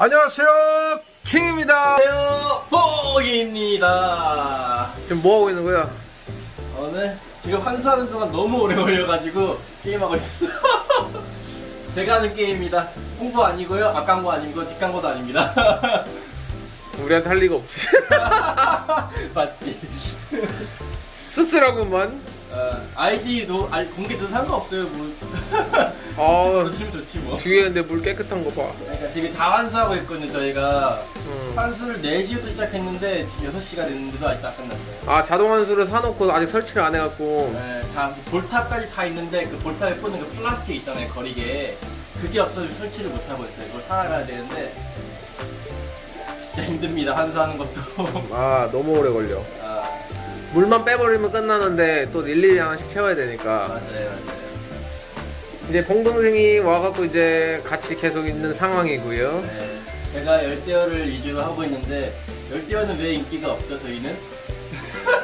안녕하세요. 킹입니다. 안녕하세요 보기입니다. 지금 뭐하고 있는 거야? 오늘 지금 환수하는 동안 너무 오래 걸려가지고 게임하고 있어요. 제가 하는 게임입니다. 홍보 아니고요. 앞광고 아니고 뒷광고도 아닙니다. 우리한테 할 리가 없지. 맞지. 씁쓸하구만. 어, 아이디도 아, 공개도 상관없어요 뭐 아 좋지 좋지 뭐 뒤에 근데 물 깨끗한 거 봐 그러니까 지금 다 환수하고 있거든요 저희가 음. 환수를 4시부터 시작했는데 지금 6시가 됐는데도 아직 안 끝났어요 아 자동 환수를 사놓고 아직 설치를 안 해갖고 네, 다 볼탑까지 다 있는데 그 볼탑에 꽂는 그 플라스틱 있잖아요 거리게 그게 없어서 설치를 못 하고 있어요. 이걸 사놔야 되는데 진짜 힘듭니다. 환수하는 것도. 아 너무 오래 걸려 아 물만 빼버리면 끝나는데 또 일일이 하나씩 채워야 되니까 맞아요, 맞아요. 이제 공동생이 와갖고 이제 같이 계속 있는 상황이고요 네, 제가 열대어를 위주로 하고 있는데 열대어는 왜 인기가 없죠? 저희는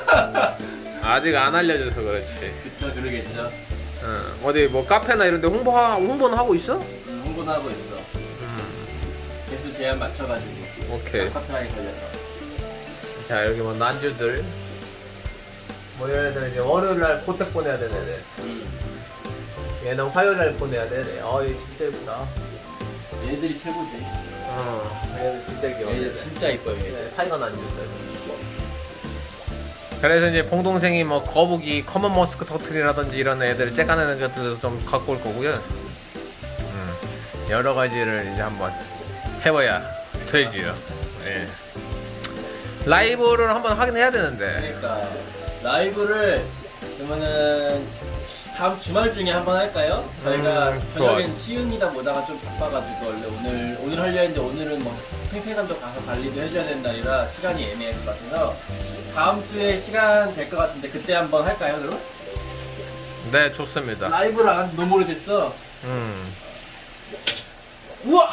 아직 안 알려줘서 그렇지 그쵸, 그러겠죠. 어, 어디 뭐 카페나 이런 데 홍보, 홍보는 하고 있어? 음, 홍보는 하고 있어. 음 개수 제한 맞춰가지고 오케이 카피라인 걸려서. 자 여기 뭐 난주들 뭐 얘네들 이제 월요일날 포텍 보내야 되네. 음, 얘는 화요일날 보내야 되네 어얘 진짜 예쁘다 얘들이 최고지. 어 얘는 진짜 귀여워 얘들 진짜 이뻐요. 얘들. 네, 타이거 난주들 그래서 이제 봉동생이 뭐 거북이 커먼 머스크 터틀이라든지 이런 애들을 째까내는 것들도 좀 갖고 올 거고요 음, 여러 가지를 이제 한번 해봐야 되지요 예. 라이브를 한번 하긴 해야 되는데 그러니까 라이브를 그러면은 다음 주말 중에 한번 할까요? 저희가 음, 저녁엔 시윤이다 보다가 좀 바빠가지고 원래 오늘 오늘 하려 했는데 오늘은 뭐 팽팽함도 가서 관리도 해줘야 된다 아니라 시간이 애매할 것 같아서 다음 주에 시간 될 것 같은데 그때 한번 할까요 그럼? 네 좋습니다 라이브를 안 한지 너무 오래됐어 음. 우와!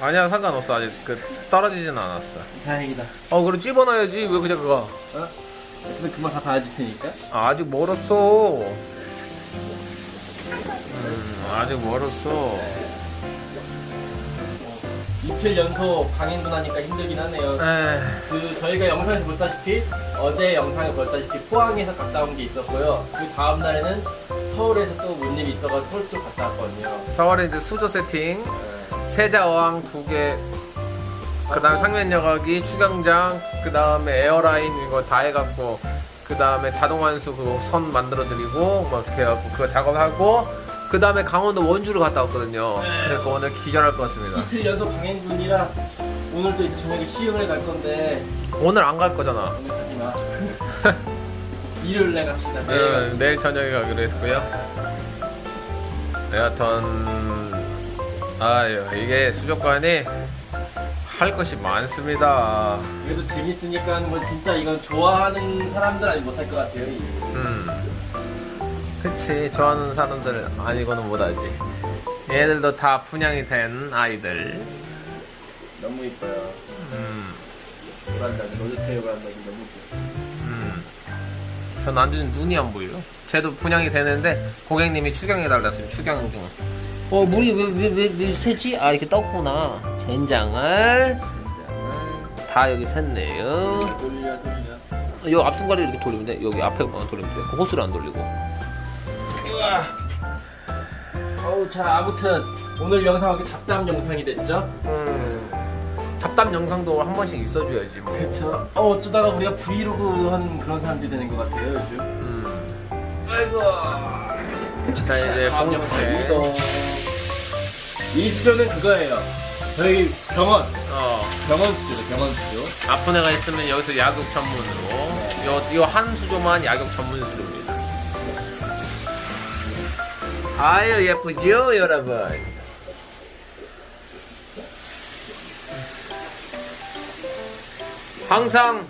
아니야 상관없어 아직 그 떨어지진 않았어 다행이다 어 그럼 집어넣어야지 왜 그냥 그거 어? 근데 그만 다 봐줄 테니까. 아, 아직 멀었어. 음, 아직 멀었어. 이틀 연속 강행군 하니까 힘들긴 하네요. 에이, 그 저희가 영상에서 보다시피 어제 영상에 보다시피 포항에서 갔다 온 게 있었고요. 그 다음 날에는 서울에서 또 뭔 일이 있어가지고 서울 쪽 갔다 왔거든요. 서울에 이제 수조 세팅. 네. 세자 어항 두 개 그 다음에 상면 여과기 추경장 그 다음에 에어라인 이거 다 해갖고 그 다음에 자동 환수 그거 선 만들어 드리고 뭐 이렇게 해갖고 그거 작업하고 그 다음에 강원도 원주를 갔다 왔거든요 네. 그래서 오늘 기절할 것 같습니다 이틀 연속 강행군이라 오늘도 저녁에 시흥을 갈 건데 오늘 안 갈 거잖아 오늘 가지 마. 일요일에 갑시다. 네. 네, 내일 저녁에 가기로 했고요. 여하튼 아유 이게 수족관이 할 것이 많습니다. 그래도 재밌으니까 뭐 진짜 이건 좋아하는 사람들 아니 못할 것 같아요. 이. 음, 그치 좋아하는 사람들 아니고는 못하지. 얘들도 다 분양이 된 아이들. 너무 이뻐요. 음, 로드테일 오란다 이거 너무 이뻐. 음. 전 완전 눈이 안 보여요. 쟤도 분양이 되는데 고객님이 추경해 달랐어요. 추경 중. 어 물이 왜 왜왜 새지? 아 이렇게 떴구나. 젠장을 다 여기 샜네요. 돌려 돌려. 요 앞둥가리 이렇게 돌리면 돼. 여기 앞에만 돌리면 돼. 그 호수를 안 돌리고. 어우 자 아무튼 오늘 영상 이렇게 잡담 영상이 됐죠? 음. 잡담 영상도 한 번씩 있어줘야지 뭐. 그쵸. 어 어쩌다가 우리가 브이로그 하는 그런 사람들이 되는 것 같아요 요즘. 음. 아이고. 자 이제 다음 영상. 이 수조는 그거예요. 저희 병원 어. 병원 수조죠 병원 수조. 아픈 애가 있으면 여기서 약육 전문으로. 요 요한 수조만 약육 전문 수조입니다. 아유 예쁘죠 여러분. 항상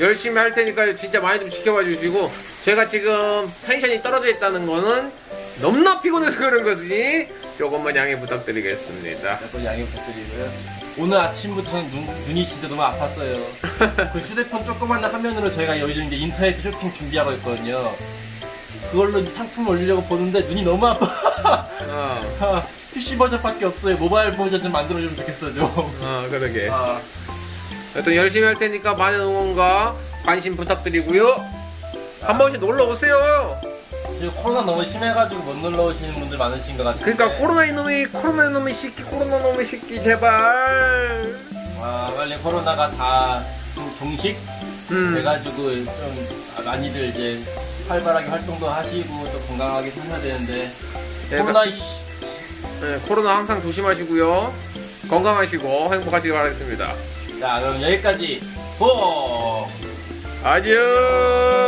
열심히 할 테니까요. 진짜 많이 좀 지켜봐 주시고 제가 지금 텐션이 떨어져 있다는 거는 너무나 피곤해서 그런 것이니 조금만 양해 부탁드리겠습니다. 또 양해 부탁드리고요. 오늘 아침부터는 눈, 눈이 진짜 너무 아팠어요. 그 휴대폰 조그만 화면으로 저희가 요즘 이제 인터넷 쇼핑 준비하고 있거든요. 그걸로 이 상품 올리려고 보는데 눈이 너무 아파. 어. PC 버전밖에 없어요. 모바일 버전 좀 만들어주면 좋겠어 좀. 아 그러게. 아, 여튼 열심히 할 테니까 많은 응원과 관심 부탁드리고요. 한 번씩 놀러 오세요. 지금 코로나 너무 심해가지고 못 놀러 오시는 분들 많으신 것 같아요. 그러니까 코로나 이놈이 코로나 이놈의 새끼 코로나 놈의 새끼 제발. 아, 빨리 코로나가 다좀 종식 음. 돼가지고 좀 많이들 이제 활발하게 활동도 하시고 또 건강하게 사셔야 되는데 내가- 코로나 이 씨. 네, 코로나 항상 조심하시고요. 건강하시고 행복하시기 바라겠습니다. 자 그럼 여기까지 고. 아디오.